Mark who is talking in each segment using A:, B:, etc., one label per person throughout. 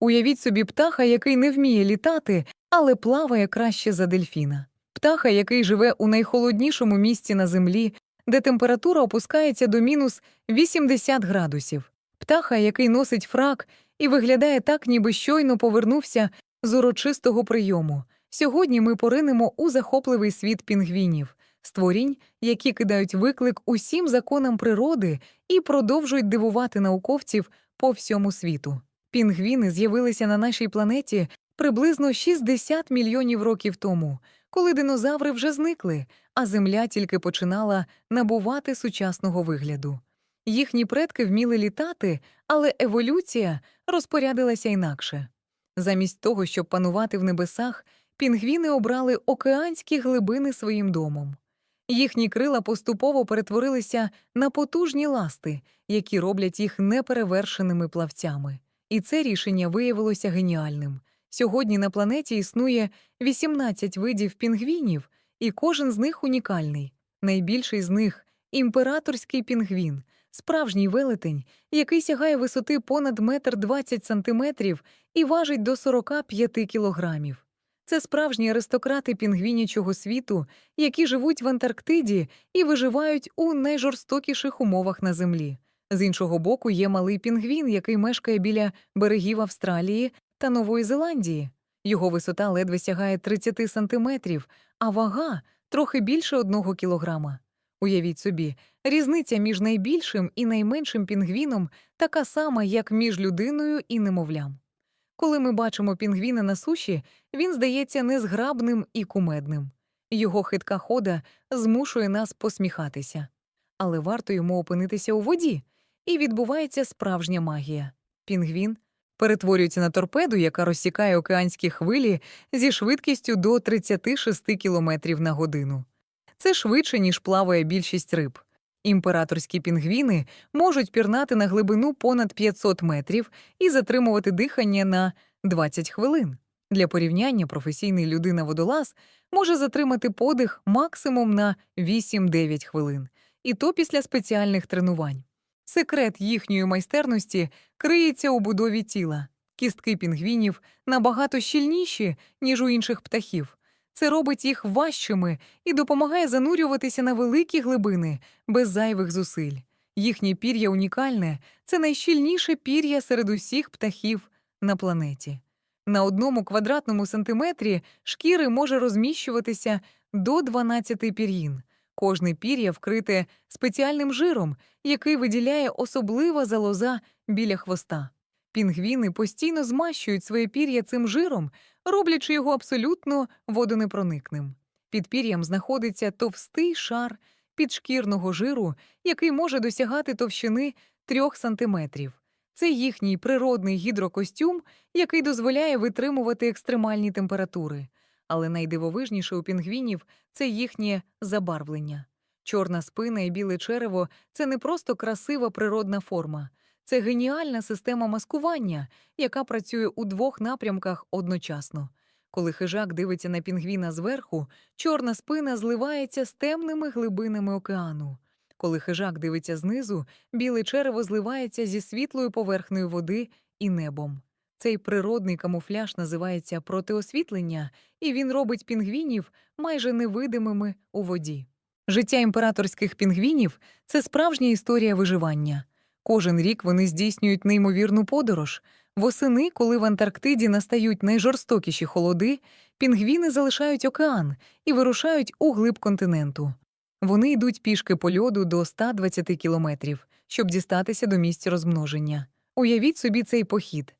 A: Уявіть собі птаха, який не вміє літати, але плаває краще за дельфіна. Птаха, який живе у найхолоднішому місці на землі, де температура опускається до мінус 80 градусів. Птаха, який носить фрак і виглядає так, ніби щойно повернувся з урочистого прийому. Сьогодні ми поринемо у захопливий світ пінгвінів, створінь, які кидають виклик усім законам природи і продовжують дивувати науковців по всьому світу. Пінгвіни з'явилися на нашій планеті приблизно 60 мільйонів років тому, коли динозаври вже зникли, а Земля тільки починала набувати сучасного вигляду. Їхні предки вміли літати, але еволюція розпорядилася інакше. Замість того, щоб панувати в небесах, пінгвіни обрали океанські глибини своїм домом. Їхні крила поступово перетворилися на потужні ласти, які роблять їх неперевершеними плавцями. І це рішення виявилося геніальним. Сьогодні на планеті існує 18 видів пінгвінів, і кожен з них унікальний. Найбільший з них імператорський пінгвін, справжній велетень, який сягає висоти понад метр 20 сантиметрів і важить до 45 кілограмів. Це справжні аристократи пінгвінячого світу, які живуть в Антарктиді і виживають у найжорстокіших умовах на землі. З іншого боку, є малий пінгвін, який мешкає біля берегів Австралії та Нової Зеландії. Його висота ледве сягає 30 сантиметрів, а вага трохи більше одного кілограма. Уявіть собі, різниця між найбільшим і найменшим пінгвіном така сама, як між людиною і немовлям. Коли ми бачимо пінгвіна на суші, він здається незграбним і кумедним. Його хитка хода змушує нас посміхатися. Але варто йому опинитися у воді, і відбувається справжня магія. Пінгвін перетворюється на торпеду, яка розсікає океанські хвилі зі швидкістю до 36 км на годину. Це швидше, ніж плаває більшість риб. Імператорські пінгвіни можуть пірнати на глибину понад 500 метрів і затримувати дихання на 20 хвилин. Для порівняння професійний людина-водолаз може затримати подих максимум на 8-9 хвилин, і то після спеціальних тренувань. Секрет їхньої майстерності криється у будові тіла. Кістки пінгвінів набагато щільніші, ніж у інших птахів. Це робить їх важчими і допомагає занурюватися на великі глибини без зайвих зусиль. Їхнє пір'я унікальне це найщільніше пір'я серед усіх птахів на планеті. На одному квадратному сантиметрі шкіри може розміщуватися до 12 пір'їн. Кожне пір'я вкрите спеціальним жиром, який виділяє особлива залоза біля хвоста. Пінгвіни постійно змащують своє пір'я цим жиром, роблячи його абсолютно водонепроникним. Під пір'ям знаходиться товстий шар підшкірного жиру, який може досягати товщини 3 сантиметрів. Це їхній природний гідрокостюм, який дозволяє витримувати екстремальні температури. Але найдивовижніше у пінгвінів це їхнє забарвлення. Чорна спина і біле черево це не просто красива природна форма, це геніальна система маскування, яка працює у двох напрямках одночасно. Коли хижак дивиться на пінгвіна зверху, чорна спина зливається з темними глибинами океану. Коли хижак дивиться знизу, біле черево зливається зі світлою поверхнею води і небом. Цей природний камуфляж називається протиосвітлення, і він робить пінгвінів майже невидимими у воді. Життя імператорських пінгвінів це справжня історія виживання. Кожен рік вони здійснюють неймовірну подорож. Восени, коли в Антарктиді настають найжорстокіші холоди, пінгвіни залишають океан і вирушають у глиб континенту. Вони йдуть пішки по льоду до 120 кілометрів, щоб дістатися до місця розмноження. Уявіть собі цей похід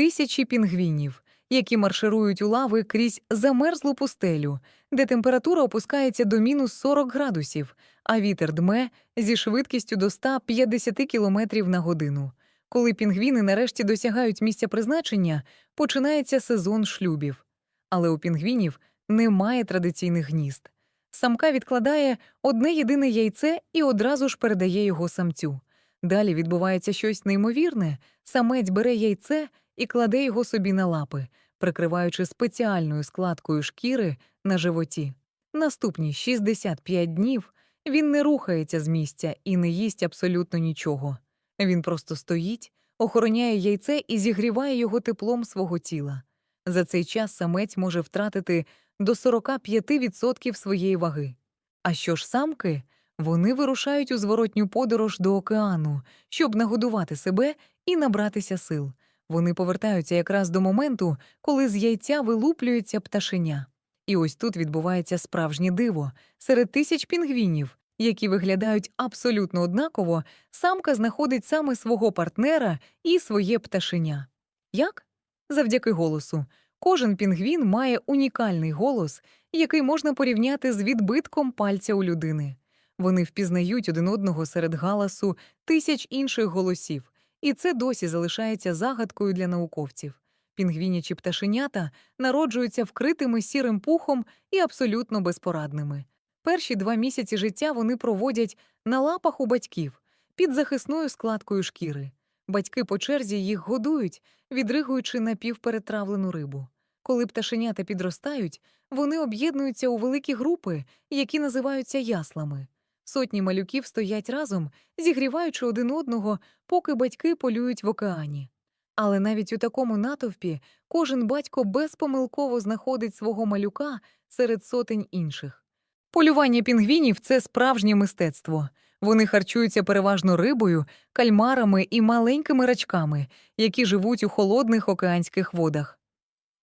A: тисячі пінгвінів, які марширують у лави крізь замерзлу пустелю, де температура опускається до мінус 40 градусів, а вітер дме зі швидкістю до 150 км на годину. Коли пінгвіни нарешті досягають місця призначення, починається сезон шлюбів. Але у пінгвінів немає традиційних гнізд. Самка відкладає одне єдине яйце і одразу ж передає його самцю. Далі відбувається щось неймовірне. Самець бере яйце і кладе його собі на лапи, прикриваючи спеціальною складкою шкіри на животі. Наступні 65 днів він не рухається з місця і не їсть абсолютно нічого. Він просто стоїть, охороняє яйце і зігріває його теплом свого тіла. За цей час самець може втратити до 45% своєї ваги. А що ж самки? Вони вирушають у зворотню подорож до океану, щоб нагодувати себе і набратися сил. Вони повертаються якраз до моменту, коли з яйця вилуплюється пташеня. І ось тут відбувається справжнє диво. Серед тисяч пінгвінів, які виглядають абсолютно однаково, самка знаходить саме свого партнера і своє пташеня. Як? Завдяки голосу. Кожен пінгвін має унікальний голос, який можна порівняти з відбитком пальця у людини. Вони впізнають один одного серед галасу тисяч інших голосів, і це досі залишається загадкою для науковців. Пінгвінячі пташенята народжуються вкритими сірим пухом і абсолютно безпорадними. Перші два місяці життя вони проводять на лапах у батьків під захисною складкою шкіри. Батьки по черзі їх годують, відригуючи напівперетравлену рибу. Коли пташенята підростають, вони об'єднуються у великі групи, які називаються яслами. Сотні малюків стоять разом, зігріваючи один одного, поки батьки полюють в океані. Але навіть у такому натовпі кожен батько безпомилково знаходить свого малюка серед сотень інших. Полювання пінгвінів це справжнє мистецтво. Вони харчуються переважно рибою, кальмарами і маленькими рачками, які живуть у холодних океанських водах.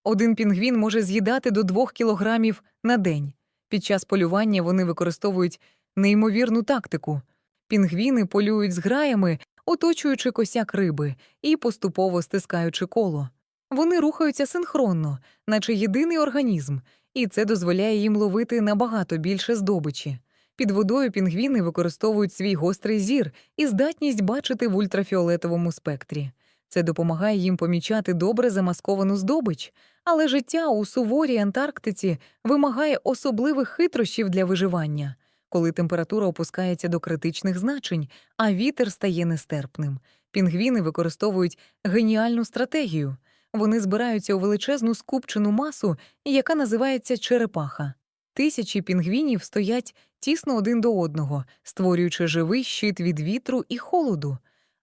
A: Один пінгвін може з'їдати до 2 кілограмів на день. Під час полювання вони використовують неймовірну тактику. Пінгвіни полюють з граями, оточуючи косяк риби і поступово стискаючи коло. Вони рухаються синхронно, наче єдиний організм, і це дозволяє їм ловити набагато більше здобичі. Під водою пінгвіни використовують свій гострий зір і здатність бачити в ультрафіолетовому спектрі. Це допомагає їм помічати добре замасковану здобич, але життя у суворій Антарктиці вимагає особливих хитрощів для виживання. Коли температура опускається до критичних значень, а вітер стає нестерпним. Пінгвіни використовують геніальну стратегію. Вони збираються у величезну скупчену масу, яка називається черепаха. Тисячі пінгвінів стоять тісно один до одного, створюючи живий щит від вітру і холоду.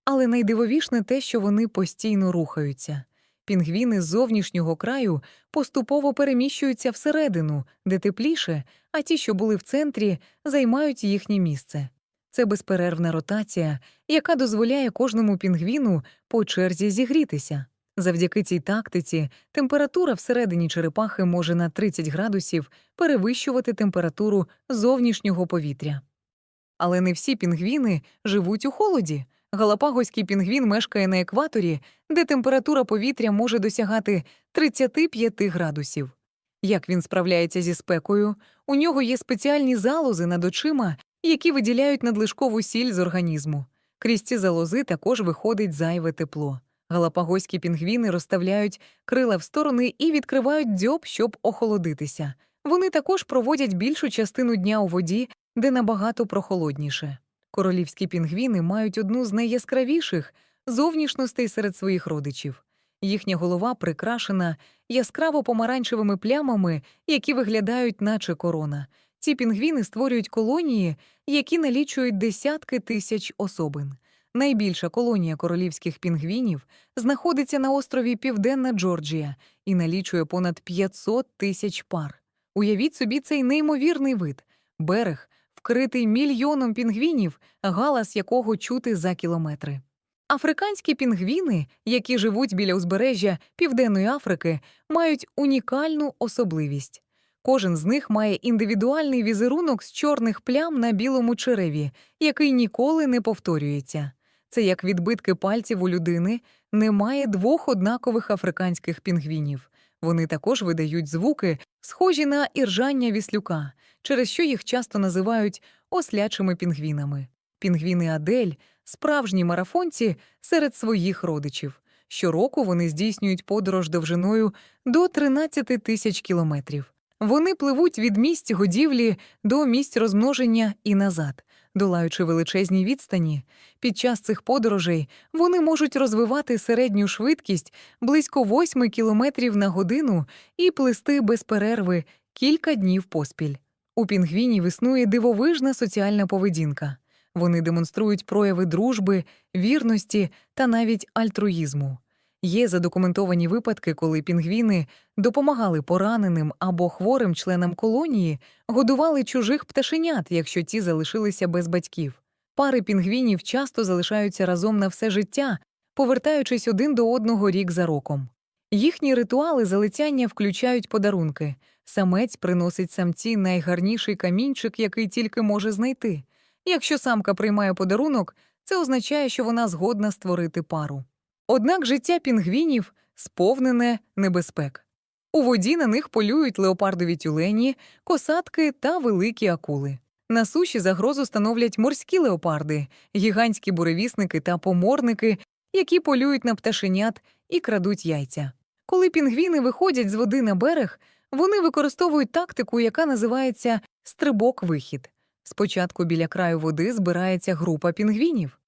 A: Але найдивовішне те, що вони постійно рухаються. Пінгвіни з зовнішнього краю поступово переміщуються всередину, де тепліше, а ті, що були в центрі, займають їхнє місце. Це безперервна ротація, яка дозволяє кожному пінгвіну по черзі зігрітися. Завдяки цій тактиці температура всередині черепахи може на 30 градусів перевищувати температуру зовнішнього повітря. Але не всі пінгвіни живуть у холоді. Галапагоський пінгвін мешкає на екваторі, де температура повітря може досягати 35 градусів. Як він справляється зі спекою? У нього є спеціальні залози над очима, які виділяють надлишкову сіль з організму. Крізь ці залози також виходить зайве тепло. Галапагоські пінгвіни розставляють крила в сторони і відкривають дзьоб, щоб охолодитися. Вони також проводять більшу частину дня у воді, де набагато прохолодніше. Королівські пінгвіни мають одну з найяскравіших зовнішностей серед своїх родичів. Їхня голова прикрашена яскраво помаранчевими плямами, які виглядають, наче корона. Ці пінгвіни створюють колонії, які налічують десятки тисяч особин. Найбільша колонія королівських пінгвінів знаходиться на острові Південна Джорджія і налічує понад 500 тисяч пар. Уявіть собі цей неймовірний вид берег, вкритий мільйоном пінгвінів, галас якого чути за кілометри. Африканські пінгвіни, які живуть біля узбережжя Південної Африки, мають унікальну особливість. Кожен з них має індивідуальний візерунок з чорних плям на білому череві, який ніколи не повторюється. Це як відбитки пальців у людини, немає двох однакових африканських пінгвінів. Вони також видають звуки, схожі на іржання віслюка, через що їх часто називають ослячими пінгвінами. Пінгвіни Адель справжні марафонці серед своїх родичів. Щороку вони здійснюють подорож довжиною до 13 тисяч кілометрів. Вони пливуть від місць годівлі до місць розмноження і назад, долаючи величезні відстані. Під час цих подорожей вони можуть розвивати середню швидкість близько 8 кілометрів на годину і плисти без перерви кілька днів поспіль. У пінгвінів існує дивовижна соціальна поведінка. Вони демонструють прояви дружби, вірності та навіть альтруїзму. Є задокументовані випадки, коли пінгвіни допомагали пораненим або хворим членам колонії, годували чужих пташенят, якщо ті залишилися без батьків. Пари пінгвінів часто залишаються разом на все життя, повертаючись один до одного рік за роком. Їхні ритуали залицяння включають подарунки. Самець приносить самці найгарніший камінчик, який тільки може знайти. Якщо самка приймає подарунок, це означає, що вона згодна створити пару. Однак життя пінгвінів сповнене небезпек. У воді на них полюють леопардові тюлені, косатки та великі акули. На суші загрозу становлять морські леопарди, гігантські буревісники та поморники, які полюють на пташенят і крадуть яйця. Коли пінгвіни виходять з води на берег, вони використовують тактику, яка називається стрибок-вихід. Спочатку біля краю води збирається група пінгвінів.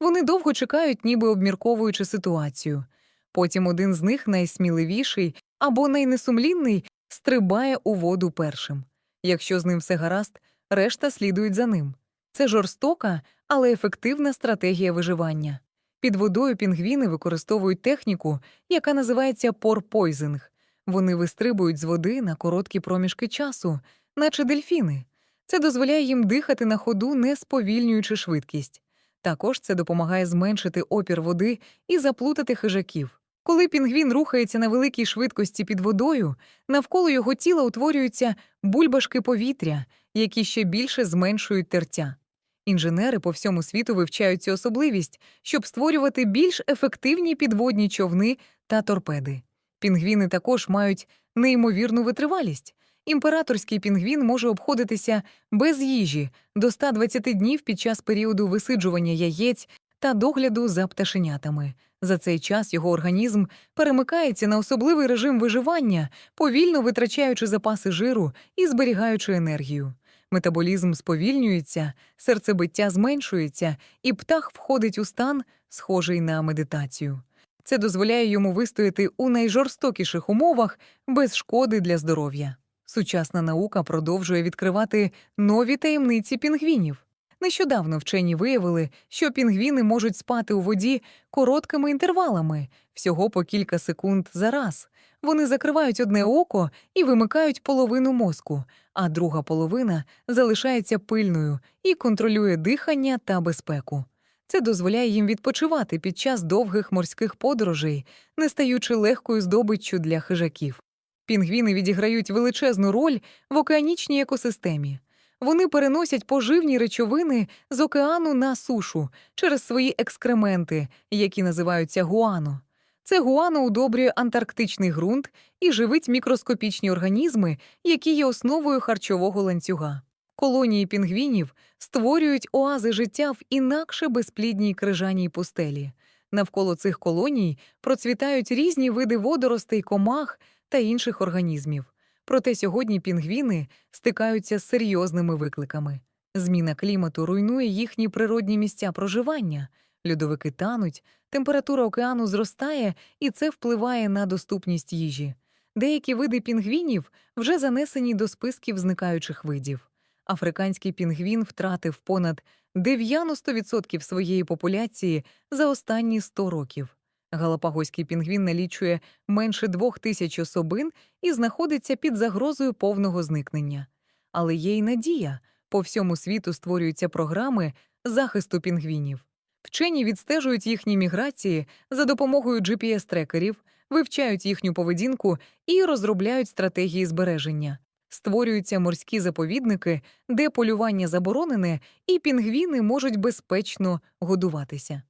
A: Вони довго чекають, ніби обмірковуючи ситуацію. Потім один з них, найсміливіший або найнесумлінний, стрибає у воду першим. Якщо з ним все гаразд, решта слідують за ним. Це жорстока, але ефективна стратегія виживання. Під водою пінгвіни використовують техніку, яка називається порпойзинг. Вони вистрибують з води на короткі проміжки часу, наче дельфіни. Це дозволяє їм дихати на ходу, не сповільнюючи швидкість. Також це допомагає зменшити опір води і заплутати хижаків. Коли пінгвін рухається на великій швидкості під водою, навколо його тіла утворюються бульбашки повітря, які ще більше зменшують тертя. Інженери по всьому світу вивчають цю особливість, щоб створювати більш ефективні підводні човни та торпеди. Пінгвіни також мають неймовірну витривалість. Імператорський пінгвін може обходитися без їжі до 120 днів під час періоду висиджування яєць та догляду за пташенятами. За цей час його організм перемикається на особливий режим виживання, повільно витрачаючи запаси жиру і зберігаючи енергію. Метаболізм сповільнюється, серцебиття зменшується, і птах входить у стан, схожий на медитацію. Це дозволяє йому вистояти у найжорстокіших умовах без шкоди для здоров'я. Сучасна наука продовжує відкривати нові таємниці пінгвінів. Нещодавно вчені виявили, що пінгвіни можуть спати у воді короткими інтервалами, всього по кілька секунд за раз. Вони закривають одне око і вимикають половину мозку, а друга половина залишається пильною і контролює дихання та безпеку. Це дозволяє їм відпочивати під час довгих морських подорожей, не стаючи легкою здобиччю для хижаків. Пінгвіни відіграють величезну роль в океанічній екосистемі. Вони переносять поживні речовини з океану на сушу через свої екскременти, які називаються гуано. Це гуано удобрює антарктичний ґрунт і живить мікроскопічні організми, які є основою харчового ланцюга. Колонії пінгвінів створюють оази життя в інакше безплідній крижаній пустелі. Навколо цих колоній процвітають різні види водоростей, комах та інших організмів. Проте сьогодні пінгвіни стикаються з серйозними викликами. Зміна клімату руйнує їхні природні місця проживання, льодовики тануть, температура океану зростає, і це впливає на доступність їжі. Деякі види пінгвінів вже занесені до списків зникаючих видів. Африканський пінгвін втратив понад 90% своєї популяції за останні 100 років. Галапагоський пінгвін налічує менше двох тисяч особин і знаходиться під загрозою повного зникнення. Але є й надія по всьому світу створюються програми захисту пінгвінів. Вчені відстежують їхні міграції за допомогою GPS-трекерів, вивчають їхню поведінку і розробляють стратегії збереження. Створюються морські заповідники, де полювання заборонене, і пінгвіни можуть безпечно годуватися.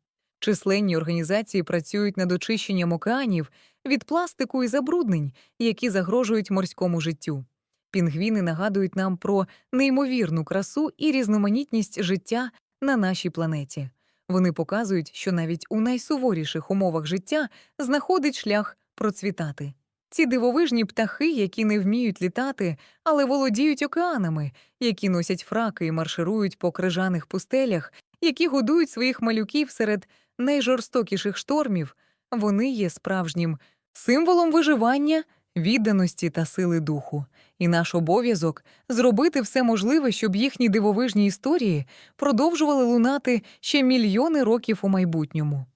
A: Численні організації працюють над очищенням океанів від пластику і забруднень, які загрожують морському життю. Пінгвіни нагадують нам про неймовірну красу і різноманітність життя на нашій планеті. Вони показують, що навіть у найсуворіших умовах життя знаходить шлях процвітати. Ці дивовижні птахи, які не вміють літати, але володіють океанами, які носять фраки і марширують по крижаних пустелях, які годують своїх малюків серед найжорстокіших штормів, вони є справжнім символом виживання, відданості та сили духу. І наш обов'язок зробити все можливе, щоб їхні дивовижні історії продовжували лунати ще мільйони років у майбутньому.